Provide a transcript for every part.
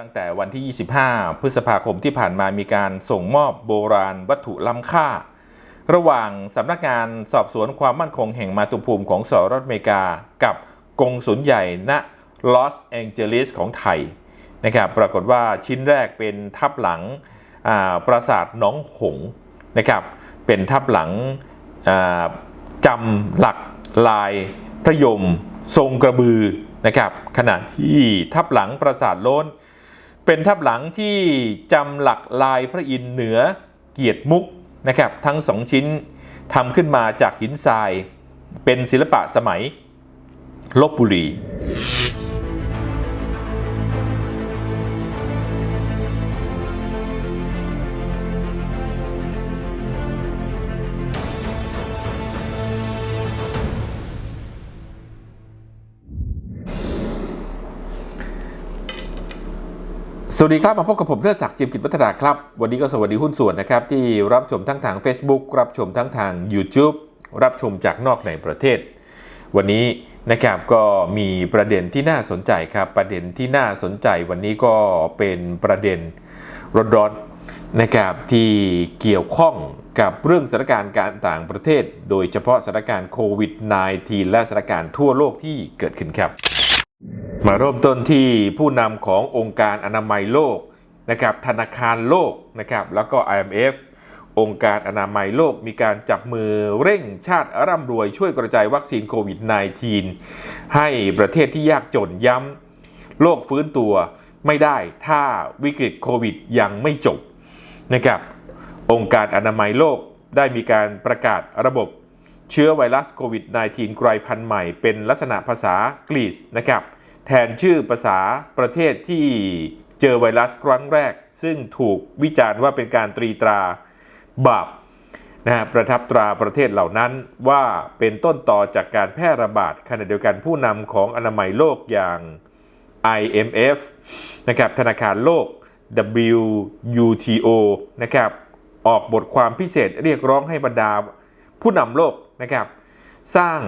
ตั้งแต่วันที่ 25 พฤษภาคมที่ผ่านมามีการส่งมอบโบราณวัตถุล้ำค่า ระหว่างสำนักงานสอบสวนความมั่นคงแห่งมาตุภูมิของสหรัฐอเมริกา กับกงสุลใหญ่ณลอสแองเจลิสของไทยนะครับปรากฏว่าชิ้นแรกเป็นทับหลังปราสาทน้องหงนะครับเป็นทับหลังจำหลักลายพระยม ทรงกระบือนะครับขณะที่ทับหลังปราสาทโล้น เป็นทับหลังที่จำหลักลายพระอินทร์เหนือเกียรติมุกนะครับทั้งสองชิ้นทำขึ้นมาจากหินทราย เป็นศิลปะสมัยลบบุรี สวัสดีครับ มาพบกับผมเทิดศักดิ์จิมกิจวัฒนาครับ วันนี้ก็สวัสดีหุ้นส่วนนะครับ ที่รับชมทั้งทาง Facebook รับชมทั้งทาง YouTube รับชมจากนอกในประเทศ วันนี้นะครับก็มีประเด็นที่น่าสนใจครับ ประเด็นที่น่าสนใจวันนี้ก็เป็นประเด็นร้อนๆนะครับที่เกี่ยวข้องกับเรื่องสถานการณ์การต่างประเทศ โดยเฉพาะสถานการณ์โควิด -19 และสถานการณ์ทั่วโลกที่เกิดขึ้นครับ มาเริ่มต้นที่ผู้นำขององค์การอนามัยโลกนะครับธนาคารโลกนะครับแล้วก็ IMF องค์การอนามัยโลกมีการจับมือเร่งชาติร่ำรวยช่วยกระจายวัคซีนโควิด -19 ให้ประเทศที่ยากจนย้ำโลกฟื้นตัวไม่ได้ถ้าวิกฤตโควิดยังไม่จบนะครับองค์การอนามัยโลกได้มีการประกาศระบบ เชื้อไวรัสโควิด -19 กลายพันธุ์ใหม่เป็นลักษณะภาษากรีซนะครับแทนชื่อภาษาประเทศที่เจอไวรัสครั้งแรก ซึ่งถูกวิจารณ์ว่าเป็นการตรีตราบาปนะฮะประทับตราประเทศเหล่านั้นว่าเป็นต้นต่อจากการแพร่ระบาดขณะเดียวกันผู้นำของอนามัยโลกอย่าง IMF นะครับธนาคารโลก WTO นะครับออกบทความพิเศษเรียกร้องให้บรรดาผู้นำโลก นะครับ สร้าง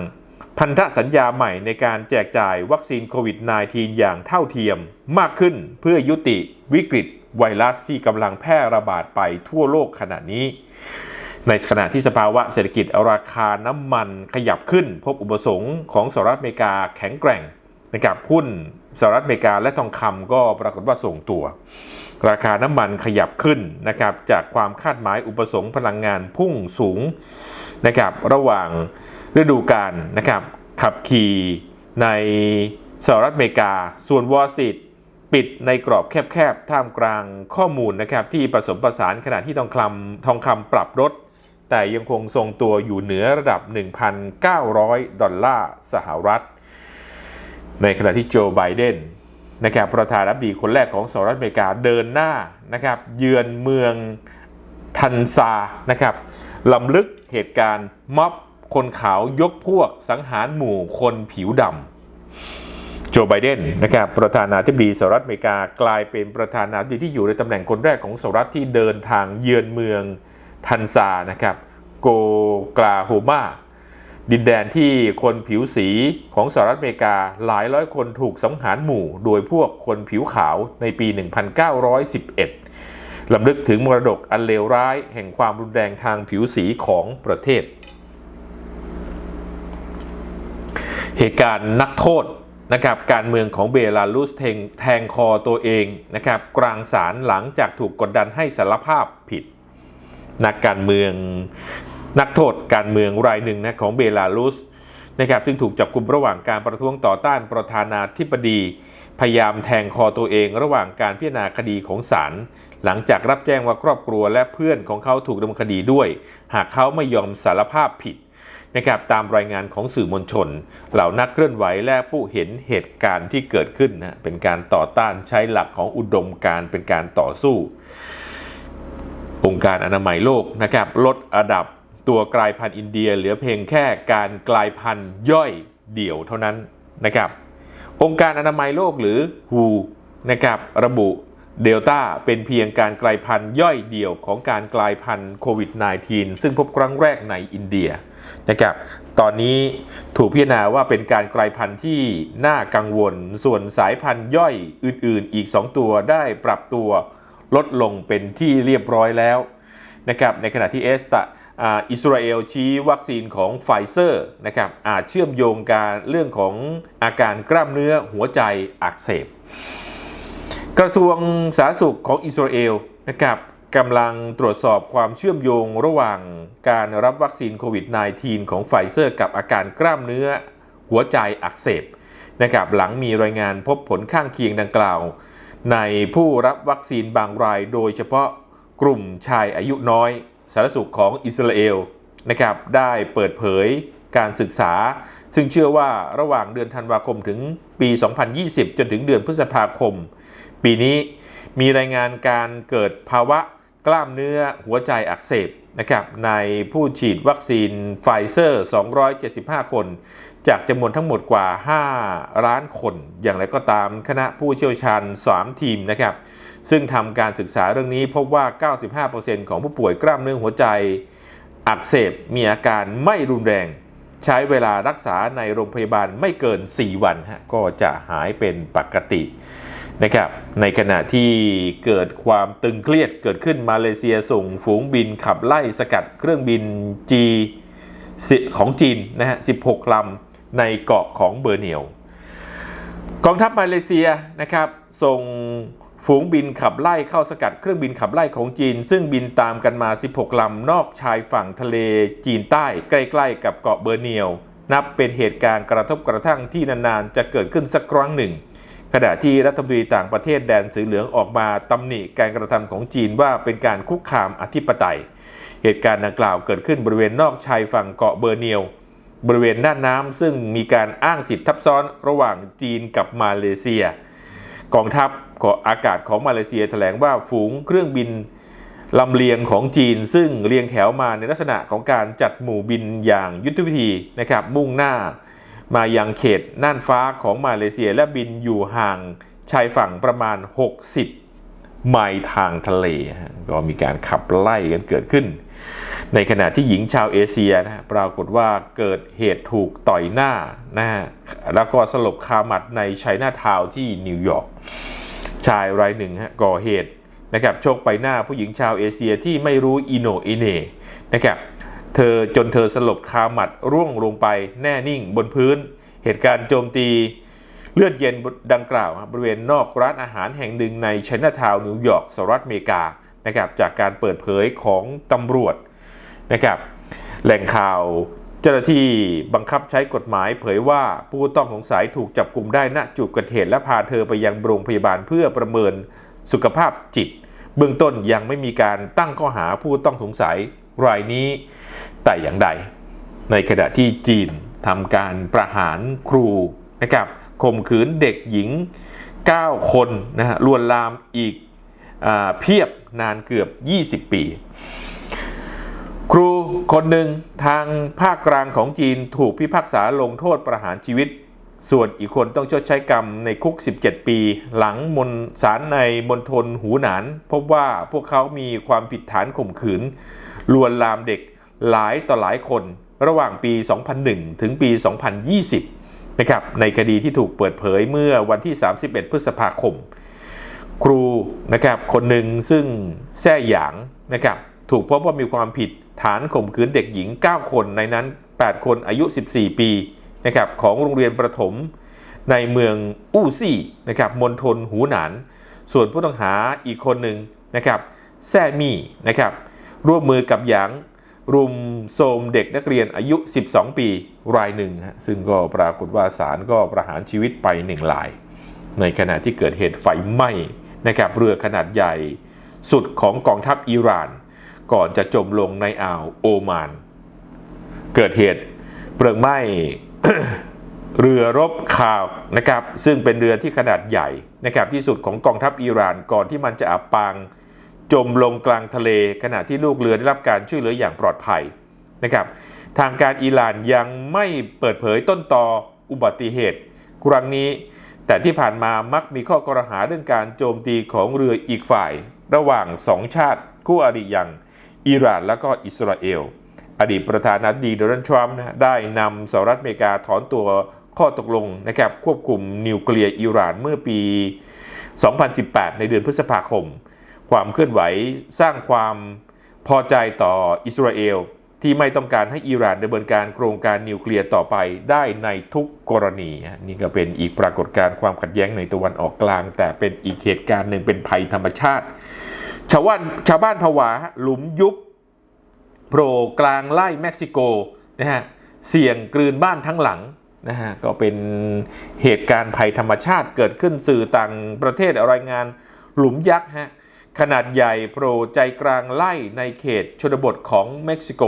พันธสัญญาใหม่ในการแจกจ่ายวัคซีนโควิด -19 อย่างเท่าเทียมมากขึ้นเพื่อยุติวิกฤตไวรัสที่กำลังแพร่ระบาดไปทั่วโลกขณะนี้ ในขณะที่สภาวะเศรษฐกิจราคาน้ำมันขยับขึ้น พบอุปสงค์ของสหรัฐอเมริกาแข็งแกร่งนะครับหุ้นสหรัฐอเมริกาและทองคำก็ปรากฏว่าส่งตัว ราคาน้ำมันขยับขึ้นนะครับจากความคาดหมายอุปสงค์พลังงานพุ่งสูงนะครับระหว่างฤดูกาลนะครับขับขี่ในสหรัฐอเมริกา ส่วนวอลสตรีทปิดในกรอบแคบๆ ท่ามกลางข้อมูลนะครับที่ผสมผสานขณะที่ทองคำทองคำปรับลดแต่ยังคงทรงตัวอยู่เหนือระดับ 1,900 ดอลลาร์สหรัฐ ในขณะที่โจไบเดน นะครับประธานาธิบดีคนแรกของสหรัฐอเมริกาเดินหน้านะครับเยือนเมืองทันซานะครับลำลึกเหตุการณ์ม็อบคนขาวยกพวกสังหารหมู่คนผิวดำโจไบเดนนะครับประธานาธิบดีสหรัฐอเมริกากลายเป็นประธานาธิบดีที่อยู่ในตำแหน่งคนแรกของสหรัฐที่เดินทางเยือนเมืองทันซานะครับโกกลาโฮมา ดินแดนที่คนผิวสีของสหรัฐอเมริกาหลายร้อยคนถูกสังหารหมู่ โดยพวกคนผิวขาวในปี 1911ลำลึกถึงมรดกอันเลวร้ายแห่งความรุนแรงทางผิวสีของประเทศ เหตุการณ์นักโทษนะครับการเมืองของเบลารุสแทงคอตัวเองนะครับกลางศาลหลังจากถูกกดดันให้สารภาพผิด นักการเมือง นักโทษการเมืองรายหนึ่งนะของเบลารุสนะครับซึ่งถูกจับกุมระหว่างการประท้วงต่อต้านประธานาธิบดี พยายามแทงคอตัวเองระหว่างการพิจารณาคดีของศาลหลังจากรับแจ้งว่าครอบครัวและเพื่อนของเขาถูกดำเนินคดีด้วย หากเขาไม่ยอมสารภาพผิดนะครับตามรายงานของสื่อมวลชน เหล่านักเคลื่อนไหวและผู้เห็นเหตุการณ์ที่เกิดขึ้นนะเป็นการต่อต้านใช้หลักของอุดมการเป็นการต่อสู้ องค์การอนามัยโลกนะครับลดอันดับ ตัวกลายพันธุ์อินเดีย เหลือเพียงแค่การกลายพันธุ์ย่อยเดี่ยวเท่านั้นนะครับ องค์การอนามัยโลกหรือ WHO นะครับระบุเดลต้าเป็นเพียงการกลายพันธุ์ย่อยเดี่ยวของการกลายพันธุ์โควิด -19 ซึ่งพบครั้งแรกในอินเดียนะครับ ตอนนี้ถูกพิจารณาว่าเป็นการกลายพันธุ์ที่น่ากังวล ส่วนสายพันธุ์ย่อยอื่น ๆ อีก 2 ตัวได้ปรับตัวลดลงเป็นที่เรียบร้อยแล้วนะครับ ในขณะที่เอสตา อิสราเอลชี้วัคซีนของไฟเซอร์นะครับอาจเชื่อมโยงการเรื่องของอาการกล้ามเนื้อหัวใจอักเสบ กระทรวงสาธารณสุขของอิสราเอลนะครับกำลังตรวจสอบความเชื่อมโยงระหว่างการรับวัคซีนโควิด -19 ของไฟเซอร์กับอาการกล้ามเนื้อหัวใจอักเสบนะครับหลังมีรายงานพบผลข้างเคียงดังกล่าว ในผู้รับวัคซีนบางรายโดยเฉพาะกลุ่มชายอายุน้อย สาธารณสุขของอิสราเอลนะครับได้เปิดเผยการศึกษา ซึ่งเชื่อว่าระหว่างเดือนธันวาคมถึงปี 2020 จนถึงเดือนพฤษภาคม ปีนี้มีรายงานการเกิดภาวะกล้ามเนื้อหัวใจอักเสบนะครับในผู้ฉีดวัคซีนไฟเซอร์ 275 คน จากจำนวนทั้งหมดกว่า 5 ล้านคน อย่างไรก็ตามคณะผู้เชี่ยวชาญ 3 ทีมนะครับ ซึ่งทำการศึกษาเรื่องนี้พบว่า 95%ของผู้ป่วยกล้ามเนื้อหัวใจ อักเสบมีอาการไม่รุนแรง ใช้เวลารักษาในโรงพยาบาลไม่เกิน 4 วันฮะก็จะหายเป็นปกตินะครับในขณะที่เกิดความตึงเครียดเกิดขึ้นมาเลเซียส่งฝูงบินขับไล่สกัดเครื่องบิน G ของจีนนะฮะ 16 ลำในเกาะของเบอร์เนียว กองทัพมาเลเซียนะครับส่ง ฝูงบินขับไล่เข้าสกัดเครื่องบินขับไล่ของจีน ซึ่งบินตามกันมา 16 ลำนอกชายฝั่งทะเลจีนใต้ใกล้ๆ กับเกาะเบอร์เนียว นับเป็นเหตุการณ์กระทบกระทั่งที่นานๆ จะเกิดขึ้นสักครั้งหนึ่ง ขณะที่รัฐมนตรีต่างประเทศแดนสีเหลืองออกมาตำหนิการกระทำของจีนว่าเป็นการคุกคามอธิปไตย เหตุการณ์ดังกล่าวเกิดขึ้นบริเวณนอกชายฝั่งเกาะเบอร์เนียว บริเวณด้านน้ำซึ่งมีการอ้างสิทธิทับซ้อนระหว่างจีนกับมาเลเซีย กองทัพกอากาศของมาเลเซียแถลงว่าฝูงเครื่องบินลำเลียงของจีน ซึ่งเรียงแถวมาในลักษณะของการจัดหมู่บินอย่างยุทธวิธีนะครับมุ่งหน้า มายังเขตน่านฟ้าของมาเลเซียและบินอยู่ห่างชายฝั่งประมาณ 60 ไมล์ทางทะเล ก็มีการขับไล่กันเกิดขึ้น ในขณะที่หญิงชาวเอเชียนะปรากฏว่าเกิดเหตุถูกต่อยหน้านะแล้วก็สลบคาหมัดในไชน่าทาวที่นิวยอร์กชายรายหนึ่งฮะก่อเหตุนะครับโชคไปหน้าผู้หญิงชาวเอเชียที่ไม่รู้อิโนอิเนนะครับเธอจนเธอสลบคาหมัดร่วงลงไปแน่นิ่งบนพื้น เหตุการณ์โจมตีเลือดเย็นดังกล่าว บริเวณนอกร้านอาหารแห่งหนึ่งในไชน่าทาวน์นิวยอร์กสหรัฐอเมริกานะครับจากการเปิดเผยของตำรวจ นะครับ แหล่งข่าวเจ้าหน้าที่บังคับใช้กฎหมายเผยว่าผู้ต้องสงสัยถูกจับกลุ่มได้ณจุดเกิดเหตุและพาเธอไปยังโรงพยาบาลเพื่อประเมินสุขภาพจิต เบื้องต้นยังไม่มีการตั้งข้อหาผู้ต้องสงสัยรายนี้แต่อย่างใด ในขณะที่จีนทำการประหารครูนะครับข่มขืนเด็กหญิง 9 คนนะฮะลวนลามอีกอเพียบนานเกือบ 20 ปี ครูคนหนึ่งทางภาคกลางของจีนถูกพิพากษาลงโทษประหารชีวิต ส่วนอีกคนต้องชดใช้กรรมในคุก 17 ปี หลังมนศาลในมณฑลหูหนาน พบว่าพวกเขามีความผิดฐานข่มขืน ลวนลามเด็กหลายต่อหลายคนระหว่างปี 2001 ถึงปี 2020 นะครับในคดีที่ถูกเปิดเผยเมื่อวันที่ 31 พฤษภาคม ครูนะครับคนหนึ่งซึ่งแท่หยางนะครับถูกพบว่ามีความผิด ฐานข่มขืนเด็กหญิง 9 คนในนั้น 8 คนอายุ 14 ปีนะครับของโรงเรียนประถมในเมืองอู้ซี่นะครับมณฑลหูหนาน ส่วนผู้ต้องหาอีกคนหนึ่งนะครับแซ่มี่นะครับร่วมมือกับหยางรุมโทมเด็กนักเรียนอายุ 12 ปีรายหนึ่ง ซึ่งก็ปรากฏว่าศาลก็ประหารชีวิตไปหนึ่งราย ในขณะที่เกิดเหตุไฟไหม้นะครับเรือขนาดใหญ่สุดของกองทัพอิหร่าน ก่อนจะจมลงในอ่าวโอมาน เกิดเหตุเพลิงไหม้เรือรบข่าวนะครับซึ่งเป็นเรือที่ขนาดใหญ่นะครับที่สุดของกองทัพอิหร่านก่อนที่มันจะอับปางจมลงกลางทะเล ขณะที่ลูกเรือได้รับการช่วยเหลืออย่างปลอดภัยนะครับทางการอิหร่านยังไม่เปิดเผยต้นตออุบัติเหตุ ครั้งนี้ แต่ที่ผ่านมามักมีข้อกล่าวหาเรื่องการโจมตีของเรืออีกฝ่าย ระหว่างสองชาติคู่อริอย่าง อิหร่านและก็อิสราเอล อดีตประธานาธิบดีโดนัลด์ทรัมป์นะได้นำสหรัฐอเมริกาถอนตัวข้อตกลงนะครับควบคุมนิวเคลียร์อิหร่านเมื่อปี 2018 ในเดือนพฤษภาคม ความเคลื่อนไหวสร้างความพอใจต่ออิสราเอล ที่ไม่ต้องการให้อิหร่านดำเนินการโครงการนิวเคลียร์ต่อไปได้ในทุกกรณี นี่ก็เป็นอีกปรากฏการณ์ความขัดแย้งในตะวันออกกลาง แต่เป็นอีกเหตุการณ์หนึ่งเป็นภัยธรรมชาติ ชาวบ้านชาวบ้านผวาหลุมยุบโผล่กลางไล่เม็กซิโกนะฮะเสี่ยงกลืนบ้านทั้งหลังนะฮะก็เป็นเหตุการณ์ภัยธรรมชาติเกิดขึ้นสื่อต่างประเทศรายงานหลุมยักษ์ฮะขนาดใหญ่โผล่ใจกลางไล่ในเขตชนบทของเม็กซิโก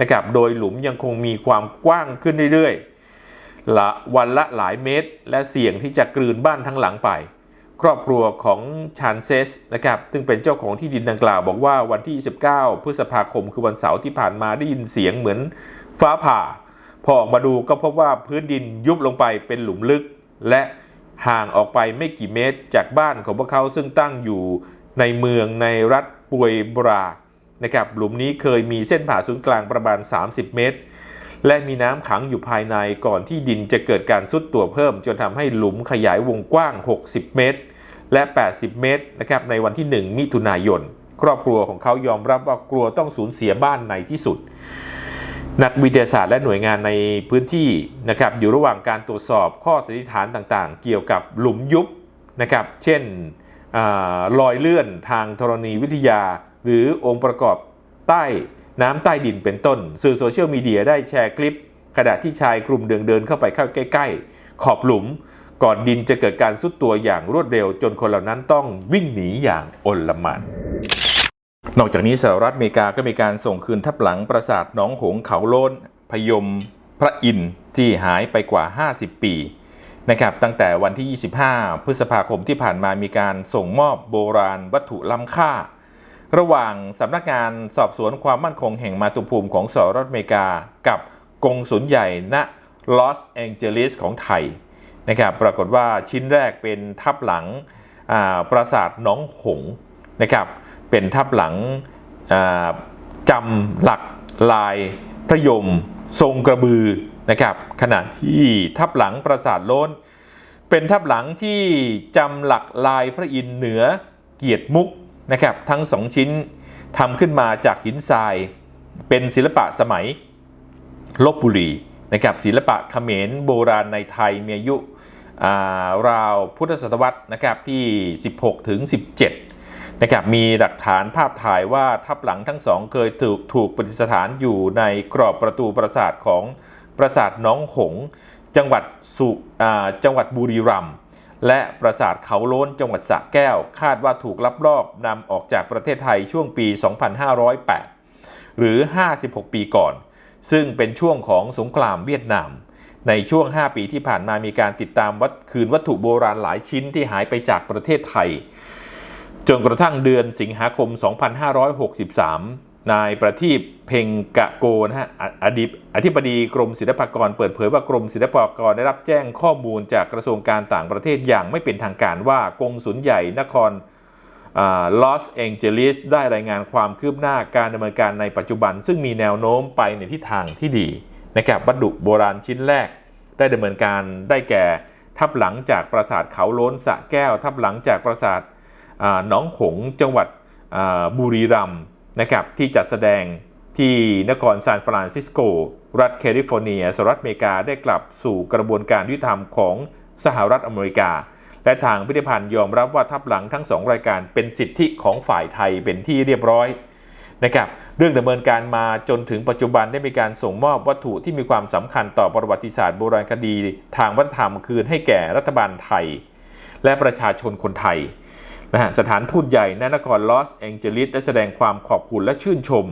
นะครับโดยหลุมยังคงมีความกว้างขึ้นเรื่อยๆละวันละหลายเมตร และเสี่ยงที่จะกลืนบ้านทั้งหลังไป ครอบครัวของชานเซสนะครับซึ่งเป็นเจ้าของที่ดินดังกล่าว บอกว่าวันที่ 29 พฤษภาคมคือวันเสาร์ที่ผ่านมาได้ยินเสียงเหมือนฟ้าผ่า พอออกมาดูก็พบว่าพื้นดินยุบลงไปเป็นหลุมลึก และห่างออกไปไม่กี่เมตรจากบ้านของพวกเขาซึ่งตั้งอยู่ในเมืองในรัฐปวยบรานะครับหลุมนี้เคยมีเส้นผ่าศูนย์กลางประมาณ 30 เมตร และมีน้ำขังอยู่ภายในก่อนที่ดินจะเกิดการซุดตัวเพิ่ม จนทำให้หลุมขยายวงกว้าง 60 เมตร และ 80 เมตรนะครับในวันที่ 1 มิถุนายน ครอบครัวของเขายอมรับว่ากลัวต้องสูญเสียบ้านในที่สุด นักวิทยาศาสตร์และหน่วยงานในพื้นที่นะครับอยู่ระหว่างการตรวจสอบข้อสันนิษฐานต่างๆ เกี่ยวกับหลุมยุบนะครับเช่นอลอยเลื่อนทางธรณีวิทยา หรือองค์ประกอบใต้น้ำใต้ดินเป็นต้น สื่อโซเชียลมีเดียได้แชร์คลิปขณะที่ชายกลุ่มเดินเดินเข้าไปเข้าใกล้ ๆ ขอบหลุม ก่อนดินจะเกิดการซุดตัวอย่างรวดเร็วจนคนเหล่านั้นต้องวิ่งหนีอย่างอนลม่านนอกจากนี้สหรัฐอเมริกาก็มีการส่งคืนทับหลังปราสาทหนองหงเขาโลนพยมพระอินทร์ที่หายไปกว่า 50 ปีนะครับตั้งแต่วันที่ 25 พฤษภาคมที่ผ่านมามีการส่งมอบโบราณวัตถุล้ำค่า ระหว่างสำนักงานสอบสวนความมั่นคงแห่งมาตุภูมิของสหรัฐอเมริกา กับกงสุลใหญ่ณลอสแองเจลิสของไทย นะครับปรากฏว่าชิ้นแรกเป็นทับหลังปราสาทหนองหงนะครับเป็นทับหลังจำหลักลายพระยม ทรงกระบือนะครับขณะที่ทับหลังปราสาทโล้น เป็นทับหลังที่จำหลักลายพระอินเหนือเกียรติมุกนะครับทั้งสองชิ้นทำขึ้นมาจากหินทราย เป็นศิลปะสมัยลบบุรีนะครับศิลปะเขมรโบราณในไทยมีอายุ ราวพุทธศตวรรษนะครับที่ 16 ถึง 17 นะครับมีหลักฐานภาพถ่ายว่าทับหลังทั้งสองเคยถูกถูกประดิษฐานอยู่ในกรอบประตูปราสาทของปราสาทน้องหง จังหวัดสุจังหวัดบุรีรัมย์และปราสาทเขาโล้นจังหวัดสระแก้ว คาดว่าถูกลับลอบนำออกจากประเทศไทยช่วงปี 2508 หรือ 56 ปีก่อน ซึ่งเป็นช่วงของสงครามเวียดนาม ในช่วง 5 ปีที่ผ่านมามีการติดตามวัดคืนวัตถุโบราณหลายชิ้นที่หายไปจากประเทศไทย จนกระทั่งเดือนสิงหาคม 2563 นายประทีปเพ็งกะโกนะฮะออดีตอธิบดีกรมศิลปากรเปิดเผยว่ากรมศิลปากรได้รับแจ้งข้อมูลจากกระทรวงการต่างประเทศอย่างไม่เป็นทางการว่ากงสุลใหญ่นครลอสแองเจลิสได้รายงานความคืบหน้าการดำเนินการในปัจจุบัน ซึ่งมีแนวโน้มไปในทิศทางที่ดี นะครับวัตถุโบราณชิ้นแรก ได้ดำเนินการได้แก่ทับหลังจากปราสาทเขาโล้นสะแก้ว ทับหลังจากปราสาทหนองหงจังหวัดบุรีรัมย์นะครับที่จัดแสดงที่นครซานฟรานซิสโก รัฐแคลิฟอร์เนียสหรัฐอเมริกาได้กลับสู่กระบวนการยุติธรรมของสหรัฐอเมริกา และทางพิพิธภัณฑ์ยอมรับว่าทับหลังทั้งสองรายการเป็นสิทธิของฝ่ายไทยเป็นที่เรียบร้อย นะครับเรื่องดำเนินการมาจนถึงปัจจุบันได้มีการส่งมอบวัตถุที่มีความสำคัญต่อประวัติศาสตร์โบราณคดี ทางวัฒนธรรมคืนให้แก่รัฐบาลไทย และประชาชนคนไทยนะฮะสถานทูตใหญ่ณนครลอสแองเจลิสได้แสดงความขอบคุณและชื่นชม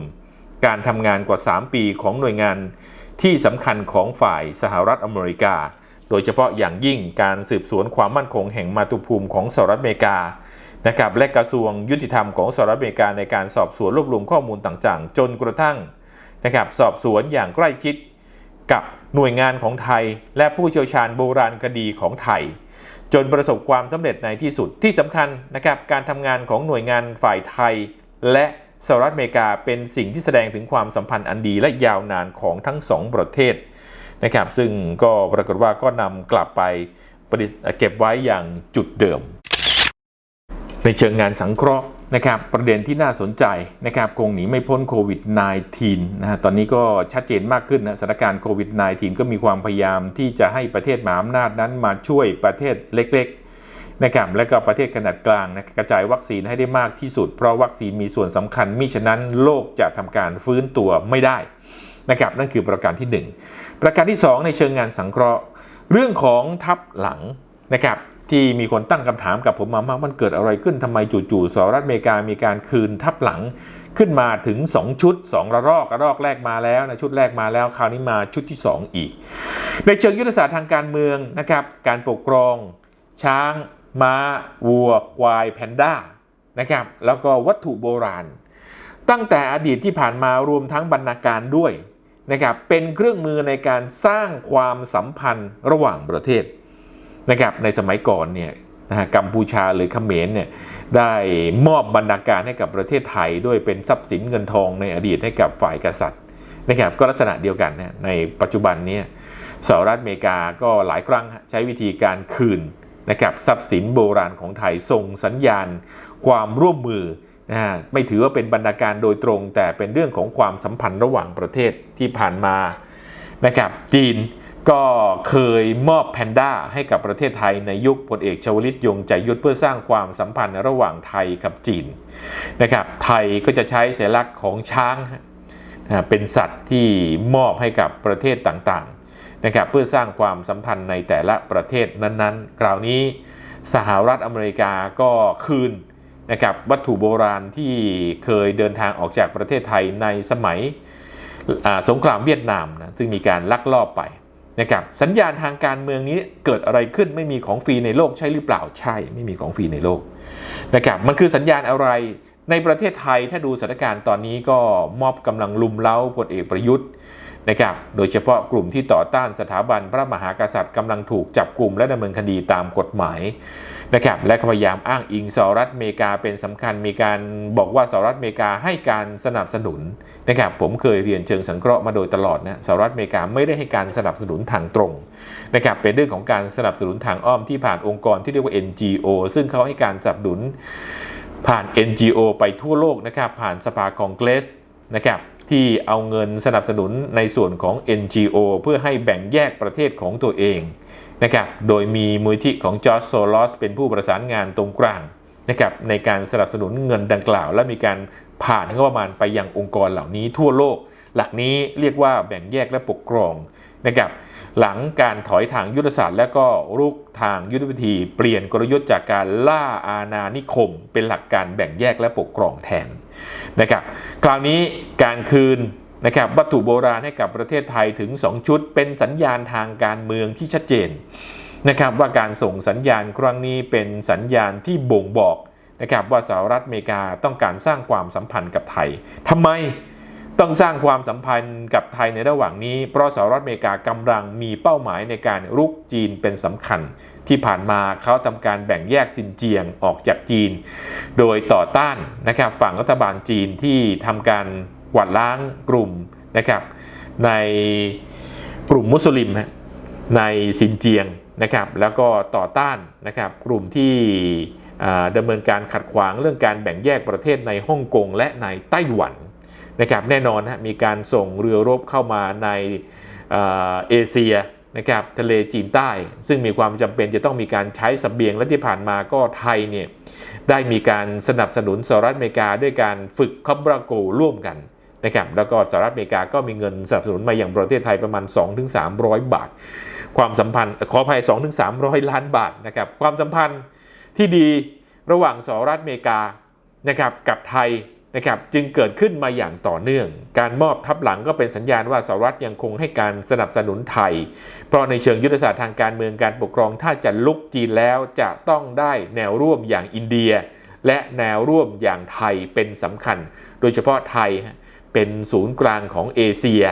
การทำงานกว่า 3 ปีของหน่วยงานที่สำคัญของฝ่ายสหรัฐอเมริกา โดยเฉพาะอย่างยิ่งการสืบสวนความมั่นคงแห่งมาตุภูมิของสหรัฐอเมริกา นะครับและกระทรวงยุติธรรมของสหรัฐอเมริกาในการสอบสวนรวบรวมข้อมูลต่างๆ จนกระทั่งนะครับสอบสวนอย่างใกล้ชิดกับหน่วยงานของไทย และผู้เชี่ยวชาญโบราณคดีของไทย จนประสบความสำเร็จในที่สุดที่สำคัญนะครับการทำงานของหน่วยงานฝ่ายไทย และสหรัฐอเมริกาเป็นสิ่งที่แสดงถึงความสัมพันธ์อันดีและยาวนานของทั้งสองประเทศนะครับซึ่งก็ปรากฏว่าก็นำกลับไปเก็บไว้อย่างจุดเดิม ในเชิงงานสังเคราะห์นะครับประเด็นที่น่าสนใจนะครับคงหนีไม่พ้นโควิด -19 นะฮะตอนนี้ก็ชัดเจนมากขึ้นนะสถานการณ์โควิด -19 ก็มีความพยายามที่จะให้ประเทศมหาอำนาจนั้นมาช่วยประเทศเล็กๆนะครับและก็ประเทศขนาดกลางนะกระจายวัคซีนให้ได้มากที่สุด เพราะวัคซีนมีส่วนสำคัญมิฉะนั้นโลกจะทำการฟื้นตัวไม่ได้นะครับนั่นคือประการที่ 1 ประการที่ 2 ในเชิงงานสังเคราะห์ เรื่องของทับหลังนะครับ ที่มีคนตั้งคำถามกับผมมามากมันเกิดอะไรขึ้นทำไมจู่ๆสหรัฐอเมริกามีการคืนทับหลังขึ้นมาถึง 2 ชุด 2 ระลอกระลอกแรกมาแล้วนะชุดแรกมาแล้วคราวนี้มาชุดที่ 2 อีก ในเชิงยุทธศาสตร์ทางการเมืองนะครับการปกครอง ช้างม้าวัว ควายแพนด้านะครับแล้วก็วัตถุโบราณ ตั้งแต่อดีตที่ผ่านมารวมทั้งบรรณาการด้วยนะครับเป็นเครื่องมือในการสร้างความสัมพันธ์ระหว่างประเทศ นะครับในสมัยก่อนเนี่ยนะฮะกัมพูชาหรือเขมรเนี่ยได้มอบบรรณาการให้กับประเทศไทยด้วยเป็นทรัพย์สินเงินทองในอดีตให้กับฝ่ายกษัตริย์นะครับก็ลักษณะเดียวกันนะในปัจจุบันนี้สหรัฐอเมริกาก็หลายครั้งใช้วิธีการคืนนะครับทรัพย์สินโบราณของไทยส่งสัญญาณ ความร่วมมือนะฮะไม่ถือว่าเป็นบรรณาการโดยตรง แต่เป็นเรื่องของความสัมพันธ์ระหว่างประเทศที่ผ่านมานะครับจีน ก็เคยมอบแพนด้าให้กับประเทศไทยในยุคพลเอกชวลิตยงใจยุทธเพื่อสร้างความสัมพันธ์ระหว่างไทยกับจีนนะครับไทยก็จะใช้สัญลักษณ์ของช้างเป็นสัตว์ที่มอบให้กับประเทศต่างๆนะครับเพื่อสร้างความสัมพันธ์ในแต่ละประเทศนั้นๆ คราวนี้สหรัฐอเมริกาก็คืนนะครับวัตถุโบราณที่เคยเดินทางออกจากประเทศไทยในสมัยสงครามเวียดนามนะซึ่งมีการลักลอบไป นะครับสัญญาณทางการเมืองนี้เกิดอะไรขึ้นไม่มีของฟรีในโลกใช่หรือเปล่าใช่ ไม่มีของฟรีในโลกนะครับมันคือสัญญาณอะไรในประเทศไทยถ้าดูสถานการณ์ตอนนี้ก็มอบกำลังลุมเล้าพลเอกประยุทธ์ นะครับ โดยเฉพาะกลุ่มที่ต่อต้านสถาบันพระมหากษัตริย์กำลังถูกจับกลุ่มและดำเนินคดีตามกฎหมายนะครับ และพยายามอ้างอิงสหรัฐอเมริกาเป็นสำคัญ มีการบอกว่าสหรัฐอเมริกาให้การสนับสนุนนะครับ ผมเคยเรียนเชิงสังเคราะห์มาโดยตลอดนะสหรัฐอเมริกาไม่ได้ให้การสนับสนุนทางตรงนะครับ เป็นเรื่องของการสนับสนุนทางอ้อมที่ผ่านองค์กรที่เรียกว่า NGO ซึ่งเขาให้การสนับสนุนผ่าน NGO ไปทั่วโลกนะครับ ผ่านสภาคองเกรสนะครับ ที่เอาเงินสนับสนุนในส่วนของ NGO เพื่อให้แบ่งแยกประเทศของตัวเองนะครับ โดยมีมูลที่ของจอร์จโซลอสเป็นผู้ประสานงานตรงกลางนะครับในการสนับสนุนเงินดังกล่าว และมีการผ่านงบประมาณไปยังองค์กรเหล่านี้ทั่วโลก หลักนี้เรียกว่าแบ่งแยกและปกครอง นะครับหลังการถอยทางยุทธศาสตร์ และก็รุกทางยุทธวิธีเปลี่ยนกลยุทธ์จากการล่าอาณานิคม เป็นหลักการแบ่งแยกและปกครองแทนนะครับคราวนี้การคืนนะครับวัตถุโบราณให้กับประเทศไทยถึง 2 ชุด เป็นสัญญาณทางการเมืองที่ชัดเจนนะครับว่าการส่งสัญญาณครั้งนี้เป็นสัญญาณที่บ่งบอกนะครับว่าสหรัฐอเมริกาต้องการสร้างความสัมพันธ์กับไทยทำไม ต้องสร้างความสัมพันธ์กับไทยในระหว่างนี้ เพราะสหรัฐอเมริกากำลังมีเป้าหมายในการรุกจีนเป็นสำคัญ ที่ผ่านมาเขาทำการแบ่งแยกซินเจียงออกจากจีน โดยต่อต้านนะครับฝั่งรัฐบาลจีนที่ทำการกวาดล้างกลุ่มนะครับในกลุ่มมุสลิมในซินเจียงนะครับแล้วก็ต่อต้านนะครับกลุ่มที่ดำเนินการขัดขวางเรื่องการแบ่งแยกประเทศในฮ่องกงและในไต้หวัน นะครับแน่นอนนะมีการส่งเรือรบเข้ามาในเอเชียนะครับทะเลจีนใต้ ซึ่งมีความจำเป็นจะต้องมีการใช้สเสบียงและที่ผ่านมาก็ไทยเนี่ยได้มีการสนับสนุนสหรัฐอเมริกาด้วยการฝึกคอบราโกร่วมกันนะครับแล้วก็สหรัฐอเมริกาก็มีเงินสนับสนุนมาอย่างประเทศไทยประมาณ 2-300 บาท ความสัมพันธ์ขออภัย 2-300 ล้านบาทนะครับความสัมพันธ์ที่ดีระหว่างสหรัฐอเมริกานะครับกับไทย นะครับจึงเกิดขึ้นมาอย่างต่อเนื่อง การมอบทับหลังก็เป็นสัญญาณว่าสหรัฐยังคงให้การสนับสนุนไทย เพราะในเชิงยุทธศาสตร์ทางการเมืองการปกครองถ้าจะลุกจีนแล้วจะต้องได้แนวร่วมอย่างอินเดีย และแนวร่วมอย่างไทยเป็นสำคัญ โดยเฉพาะไทยเป็นศูนย์กลางของเอเชีย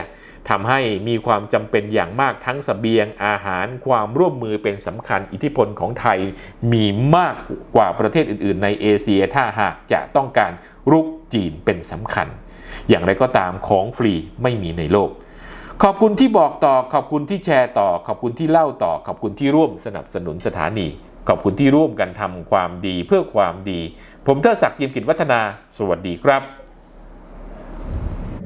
ทำให้มีความจำเป็นอย่างมากทั้งสเสบียงอาหารความร่วมมือเป็นสำคัญอิทธิพลของไทยมีมากกว่าประเทศอื่น ๆ ในเอเชียถ้าหากจะต้องการรุกจีนเป็นสำคัญ อย่างไรก็ตามของฟรีไม่มีในโลก ขอบคุณที่บอกต่อขอบคุณที่แชร์ต่อ ขอบคุณที่เล่าต่อ ขอบคุณที่ร่วมสนับสนุนสถานี ขอบคุณที่ร่วมกันทำความดีเพื่อความดี ผมเทอศักดิ์จิมกิจวัฒนา สวัสดีครับ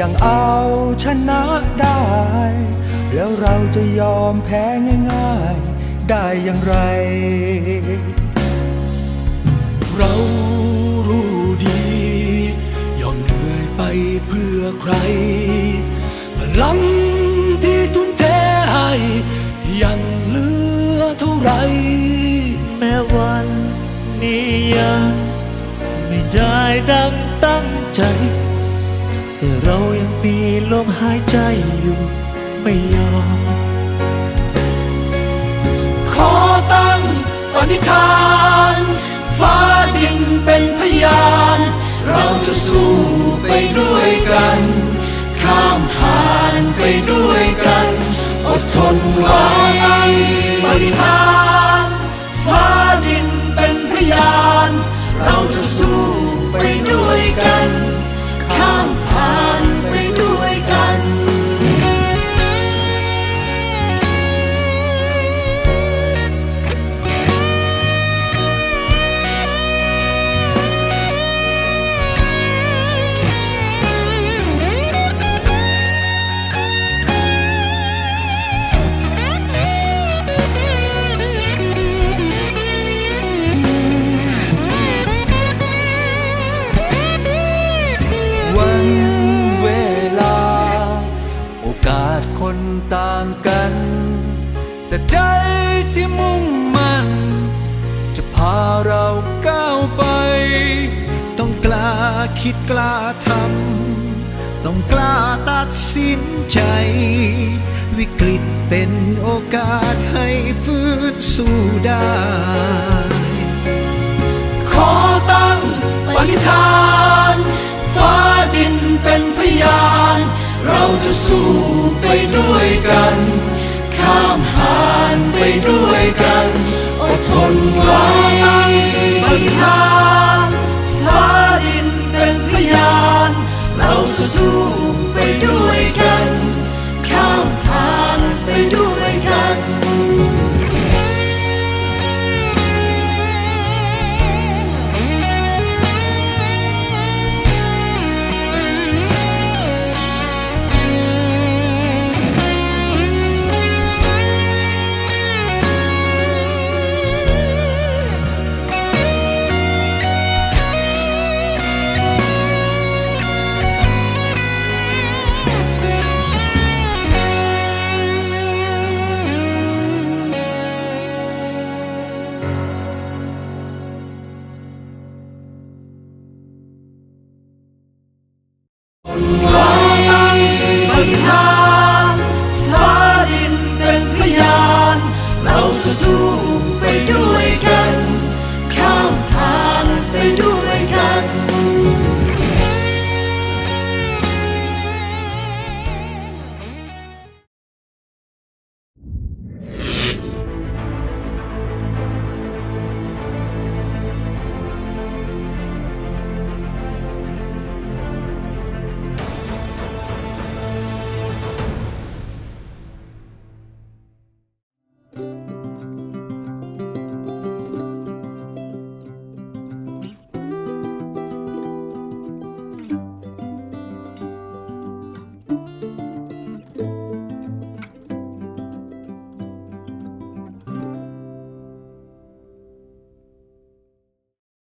ยังเอาชนะได้ แล้วเราจะยอมแพ้ง่ายๆ ได้อย่างไร เรารู้ดี ยอมเหนื่อยไปเพื่อใคร พลังที่ทุ่มเทให้ยังเหลือเท่าไร แม้วันนี้ยังไม่ได้ดังตั้งใจ แต่เรายังมีลมหายใจอยู่ไม่ยอม ขอตั้งปณิธาน ฟ้าดินเป็นพยาน เราจะสู้ไปด้วยกัน ข้ามผ่านไปด้วยกัน อดทนไว้ปณิธาน คิดกล้าทำต้องกล้าตัดสินใจ วิกฤตเป็นโอกาสให้ฟื้นสู้ได้ ขอตั้งปณิธาน ฟ้าดินเป็นพยาน เราจะสู้ไปด้วยกัน ข้ามผ่านไปด้วยกัน อดทนไว้ปณิธาน พยาน เราจะสู้ไปด้วยกัน